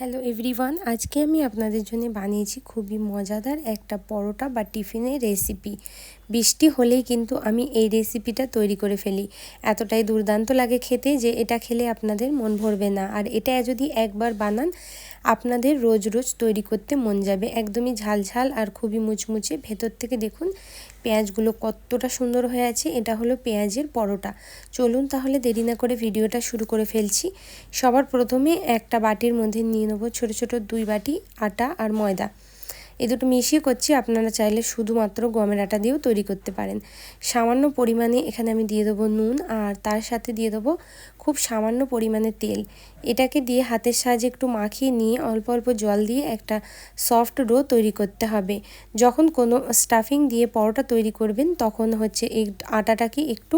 Hello everyone আজকে আমি আপনাদের জন্য বানিয়েছি খুবই মজাদার একটা পরোটা বা টিফিনের রেসিপি বৃষ্টি হলেই কিন্তু আমি এই রেসিপিটা তৈরি করে ফেলি। এতটাই দুর্দান্ত লাগে খেতে যে এটা খেলে আপনাদের মন ভরবে না। আর এটা যদি একবার বানান, আপনাদের রোজ রোজ তৈরি করতে মন যাবে। একদমই ঝালঝাল আর খুবই মুচমুচে ভেতর থেকে দেখুন পেঁয়াজগুলো কতটা সুন্দর হয়ে আছে, এটা হলো পেঁয়াজের পরোটা। চলুন তাহলে দেরি না করে ভিডিওটা শুরু করে ফেলছি। সবার প্রথমে একটা বাটির মধ্যে নিয়ে নেব ছোটো ছোটো দুই বাটি আটা আর ময়দা। এ দুটো মিশিয়ে করছি, আপনারা চাইলে শুধুমাত্র গমের আটা দিয়েও তৈরি করতে পারেন। সামান্য পরিমাণে এখানে আমি দিয়ে দেবো নুন আর তার সাথে দিয়ে দেবো খুব সামান্য পরিমাণে তেল। এটাকে দিয়ে হাতের সাহায্যে একটু মাখিয়ে নিয়ে অল্প অল্প জল দিয়ে একটা সফট ডো তৈরি করতে হবে। যখন কোনো স্টাফিং দিয়ে পরোটা তৈরি করবেন, তখন হচ্ছে এই আটাটাকে একটু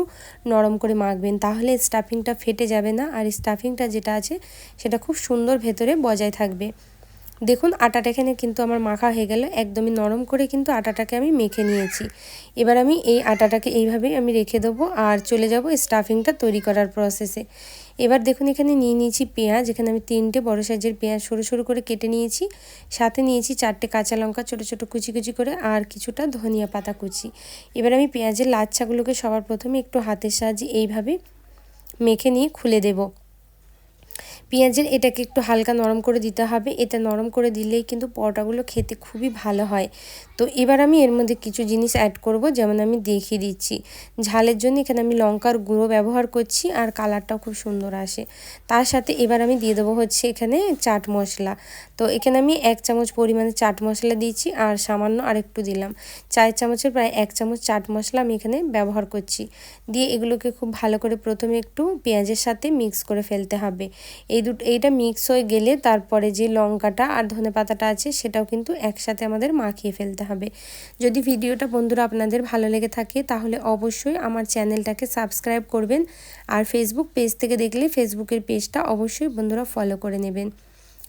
নরম করে মাখবেন। তাহলে স্টাফিংটা ফেটে যাবে না আর স্টাফিংটা যেটা আছে, সেটা খুব সুন্দর ভেতরে বজায় থাকবে। দেখুন, আটাটা এখানে কিন্তু আমার মাখা হয়ে গেল। একদমই নরম করে কিন্তু আটাটাকে আমি মেখে নিয়েছি। এবার আমি এই আটাটাকে এইভাবেই আমি রেখে দেবো আর চলে যাব স্টাফিংটা তৈরি করার প্রসেসে এবার দেখুন, এখানে নিয়ে নিয়েছি পেঁয়াজ। এখানে আমি তিনটে বড় সাইজের পেঁয়াজ সরু সরু করে কেটে নিয়েছি। সাথে নিয়েছি চারটে কাঁচা লঙ্কা, ছোটো ছোটো কুচি কুচি করে আর কিছুটা ধনিয়া পাতা কুচি। এবার আমি পেঁয়াজের লাচ্ছাগুলোকে সবার প্রথমে একটু হাতের সাহায্যে এইভাবে মেখে নিয়ে খুলে দেবো। পেঁয়াজের এটাকে একটু হালকা নরম করে দিতে হবে। এটা নরম করে দিলেই কিন্তু পরোটাগুলো খেতে খুবই ভালো হয়। তো এবার আমি এর মধ্যে কিছু জিনিস অ্যাড করব, যেমন আমি দেখিয়ে দিচ্ছি। ঝালের জন্য এখানে আমি লঙ্কার গুঁড়ো ব্যবহার করছি আর কালারটাও খুব সুন্দর আসে। তার সাথে এবার আমি দিয়ে দেবো হচ্ছে এখানে চাট মশলা। তো এখানে আমি এক চামচ পরিমাণে চাট মশলা দিয়েছি আর সামান্য আরেকটু দিলাম। চার চামচের প্রায় এক চামচ চাট মশলা আমি এখানে ব্যবহার করছি। দিয়ে এগুলোকে খুব ভালো করে প্রথমে একটু পেঁয়াজের সাথে মিক্স করে ফেলতে হবে। এই দুটো, এইটা মিক্স হয়ে গেলে তারপরে যে লঙ্কাটা আর ধনে পাতাটা আছে সেটাও কিন্তু একসাথে আমাদের মাখিয়ে ফেলতে হবে। যদি ভিডিওটা বন্ধুরা আপনাদের ভালো লেগে থাকে তাহলে অবশ্যই আমার চ্যানেলটাকে সাবস্ক্রাইব করবেন আর ফেসবুক পেজ থেকে দেখলে ফেসবুকের পেজটা অবশ্যই বন্ধুরা ফলো করে নেবেন।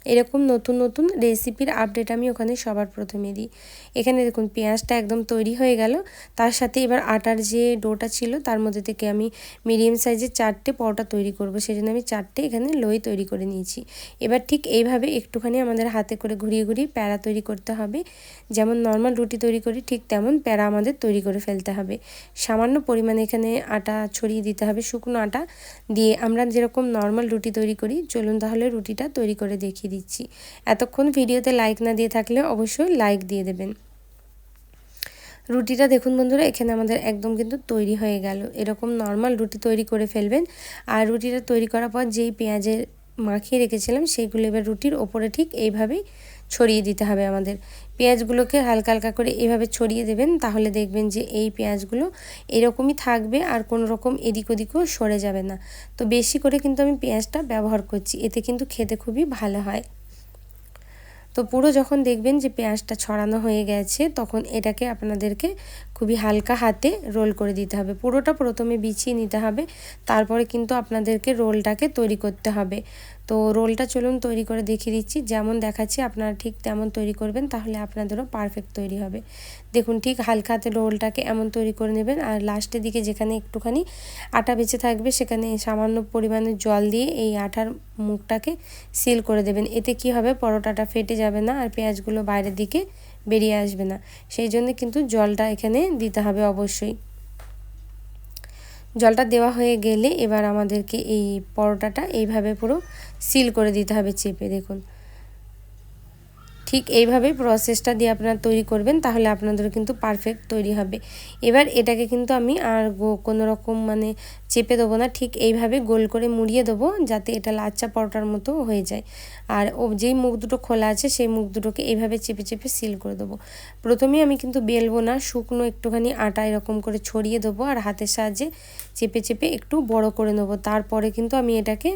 এরকম নতুন নতুন রেসিপির আপডেট আমি ওখানে সবার প্রথমে দিই। এখানে দেখুন পেঁয়াজটা একদম তৈরি হয়ে গেল। তার সাথে এবার আটার যে ডোটা ছিল, তার মধ্যে থেকে আমি মিডিয়াম সাইজের চারটে পরোটা তৈরি করব। সেই জন্য আমি চারটে এখানে লই তৈরি করে নিয়েছি। এবার ঠিক এইভাবে একটুখানি আমাদের হাতে করে ঘুরিয়ে ঘুরিয়ে প্যারা তৈরি করতে হবে। যেমন নর্মাল রুটি তৈরি করি, ঠিক তেমন প্যারা আমাদের তৈরি করে ফেলতে হবে। সামান্য পরিমাণে এখানে আটা ছড়িয়ে দিতে হবে, শুকনো আটা দিয়ে আমরা যেরকম নর্মাল রুটি তৈরি করি, চলুন তাহলে রুটিটা তৈরি করে দেখিয়ে দিচ্ছি। এতক্ষণ ভিডিওতে লাইক না দিয়ে থাকলে অবশ্যই লাইক দিয়ে দেবেন। রুটিটা দেখুন বন্ধুরা, এখানে আমাদের একদম কিন্তু তৈরি হয়ে গেল। এরকম নর্মাল রুটি তৈরি করে ফেলবেন। আর রুটিটা তৈরি করার পর যেই পেঁয়াজের মাখিয়ে রেখেছিলাম সেইগুলো এবার রুটির ওপরে ঠিক এইভাবেই ছড়িয়ে দিতে হবে আমাদের। পেঁয়াজগুলোকে হালকা হালকা করে এভাবে ছড়িয়ে দেবেন, তাহলে দেখবেন যে এই পেঁয়াজগুলো এরকমই থাকবে আর কোনো রকম এদিক ওদিকও সরে যাবে না। তো বেশি করে কিন্তু আমি পেঁয়াজটা ব্যবহার করছি, এতে কিন্তু খেতে খুবই ভালো হয়। তো পুরো যখন দেখবেন যে পেঁয়াজটা ছড়ানো হয়ে গেছে, তখন এটাকে আপনাদেরকে খুবই হালকা হাতে রোল করে দিতে হবে। পুরোটা প্রথমে বিছিয়ে নিতে হবে, তারপরে কিন্তু আপনাদেরকে রোলটাকে তৈরি করতে হবে। তো রোলটা চলুন তৈরি করে দেখিয়ে দিচ্ছি। যেমন দেখাচ্ছি, আপনারা ঠিক তেমন তৈরি করবেন, তাহলে আপনাদেরও পারফেক্ট তৈরি হবে। দেখুন, ঠিক হালকা হাতে রোলটাকে এমন তৈরি করে নেবেন, আর লাস্টের দিকে যেখানে একটুখানি আটা বেঁচে থাকবে, সেখানে সামান্য পরিমাণে জল দিয়ে এই আটার মুখটাকে সিল করে দেবেন। এতে কি হবে? পরোটাটা ফেটে যাবে না, আর পেঁয়াজগুলো বাইরের দিকে বেরিয়ে আসবে না। সেই জন্য কিন্তু জলটা এখানে দিতে হবে অবশ্যই। জলটা দেওয়া হয়ে গেলে এবার আমাদেরকে এই পরোটাটা এইভাবে পুরো সিল করে দিতে হবে চেপে, দেখুন। ঠিক এইভাবেই প্রসেসটা দিয়ে আপনারা তৈরি করবেন, তাহলে আপনাদের কিন্তু পারফেক্ট তৈরি হবে। এবার এটাকে কিন্তু আমি আর কোনো রকম মানে চেপে দেবো না, ঠিক এইভাবে গোল করে মুড়িয়ে দেবো যাতে এটা লাচ্চা পরোটার মতো হয়ে যায়। আর ও, যেই মুখ দুটো খোলা আছে, সেই মুখ দুটোকে এইভাবে চেপে চেপে সিল করে দেবো। প্রথমেই আমি কিন্তু বেলবো না, শুকনো একটুখানি আটা এরকম করে ছড়িয়ে দেবো আর হাতের সাহায্যে চেপে চেপে একটু বড় করে নেব। তারপরে কিন্তু আমি এটাকে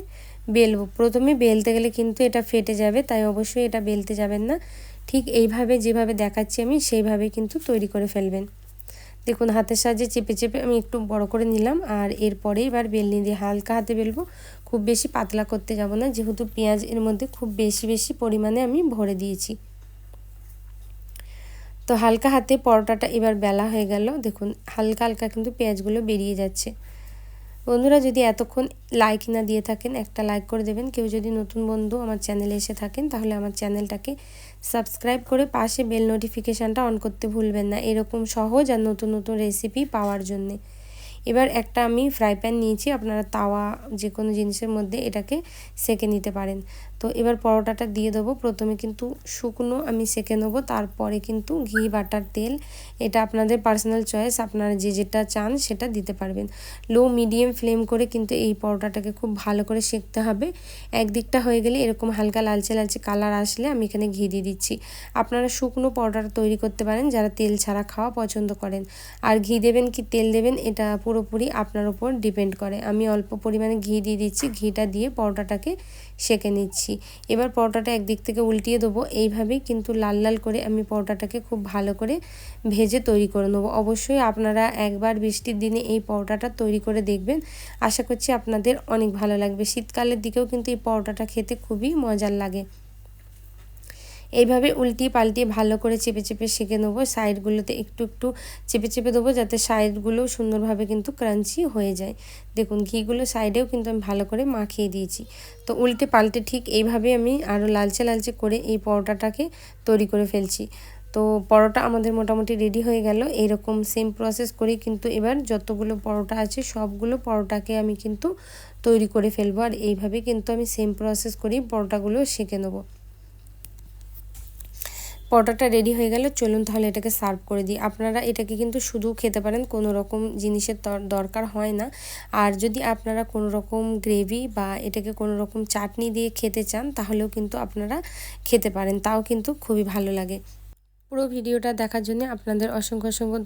বেলবো প্রথমে বেলতে গেলে কিন্তু এটা ফেটে যাবে, তাই অবশ্যই এটা বেলতে যাবেন না। ঠিক এইভাবে যেভাবে দেখাচ্ছি আমি, সেইভাবে কিন্তু তৈরি করে ফেলবেন। দেখুন, হাতের সাহায্যে চেপে চেপে আমি একটু বড় করে নিলাম, আর এরপরে এবার বেলনি দিয়ে হালকা হাতে বেলবো। খুব বেশি পাতলা করতে যাব না, যেহেতু পেঁয়াজ এর মধ্যে খুব বেশি বেশি পরিমাণে আমি ভরে দিয়েছি। তো হালকা হাতে পরোটাটা এবার বেলা হয়ে গেল। দেখুন, হালকা হালকা কিন্তু পেঁয়াজগুলো বেরিয়ে যাচ্ছে। বন্ধুরা, যদি এতক্ষণ লাইক না দিয়ে থাকেন, একটা লাইক করে দেবেন। কেউ যদি নতুন বন্ধু আমার চ্যানেলে এসে থাকেন, তাহলে আমার চ্যানেলটাকে সাবস্ক্রাইব করে পাশে বেল নোটিফিকেশানটা অন করতে ভুলবেন না। এরকম সহজ আর নতুন নতুন রেসিপি পাওয়ার জন্যে। এবার একটা আমি ফ্রাই প্যান নিয়েছি। আপনারা তাওয়া যে কোনো জিনিসের মধ্যে এটাকে সেকে নিতে পারেন। তো এবার পরোটাটা দিয়ে দেবো। প্রথমে কিন্তু শুকনো আমি সেকে নেব, তারপরে কিন্তু ঘি, বাটার, তেল, এটা আপনাদের পার্সোনাল চয়েস আপনারা যে যেটা চান সেটা দিতে পারবেন। লো মিডিয়াম ফ্লেম করে কিন্তু এই পরোটাটাকে খুব ভালো করে সেকতে হবে। একদিকটা হয়ে গেলে এরকম হালকা লালচে লালচে কালার আসলে আমি এখানে ঘি দিয়ে দিচ্ছি। আপনারা শুকনো পরোটাটা তৈরি করতে পারেন, যারা তেল ছাড়া খাওয়া পছন্দ করেন। আর ঘি দেবেন কি তেল দেবেন, এটা পুরোপুরি আপনার উপর ডিপেন্ড করে। আমি অল্প পরিমাণে ঘি দিয়ে দিচ্ছি, ঘিটা দিয়ে পরোটাটাকে সেকে নিচ্ছি। এবার পরোটাটা একদিক থেকে উল্টিয়ে দেবো। এইভাবেই কিন্তু লাল লাল করে আমি পরোটাটাকে খুব ভালো করে ভেজে তৈরি করে নেব। অবশ্যই আপনারা একবার বৃষ্টির দিনে এই পরোটাটা তৈরি করে দেখবেন। আশা করছি আপনাদের অনেক ভালো লাগবে। শীতকালের দিকেও কিন্তু এই পরোটাটা খেতে খুবই মজার লাগে। এইভাবে উল্টিয়ে পাল্টিয়ে ভালো করে চেপে চেপে শিখে নেব। সাইডগুলোতে একটু একটু চেপে চেপে দেবো যাতে সাইডগুলো সুন্দরভাবে কিন্তু ক্রাঞ্চি হয়ে যায়। দেখুন, ঘিগুলো সাইডেও কিন্তু আমি ভালো করে মাখিয়ে দিয়েছি। তো উল্টে পাল্টে ঠিক এইভাবে আমি আরও লালচে লালচে করে এই পরোটাটাকে তৈরি করে ফেলছি। তো পরোটা আমাদের মোটামুটি রেডি হয়ে গেল। এইরকম সেম প্রসেস করেই কিন্তু এবার যতগুলো পরোটা আছে সবগুলো পরোটাকে আমি কিন্তু তৈরি করে ফেলব। আর এইভাবে কিন্তু আমি সেম প্রসেস করেই পরোটাগুলো শিখে নেব। পরোটাটা রেডি হয়ে গেলে, চলুন তাহলে এটাকে সার্ভ করে দিই। আপনারা এটাকে কিন্তু শুধু খেতে পারেন, কোনো রকম জিনিসের দরকার হয় না। আর যদি আপনারা কোনো রকম গ্রেভি বা এটাকে কোনো রকম চাটনি দিয়ে খেতে চান, তাহলেও কিন্তু আপনারা খেতে পারেন, তাও কিন্তু খুবই ভালো লাগে। পুরো ভিডিওটা দেখার জন্য আপনাদের অসংখ্য অসংখ্য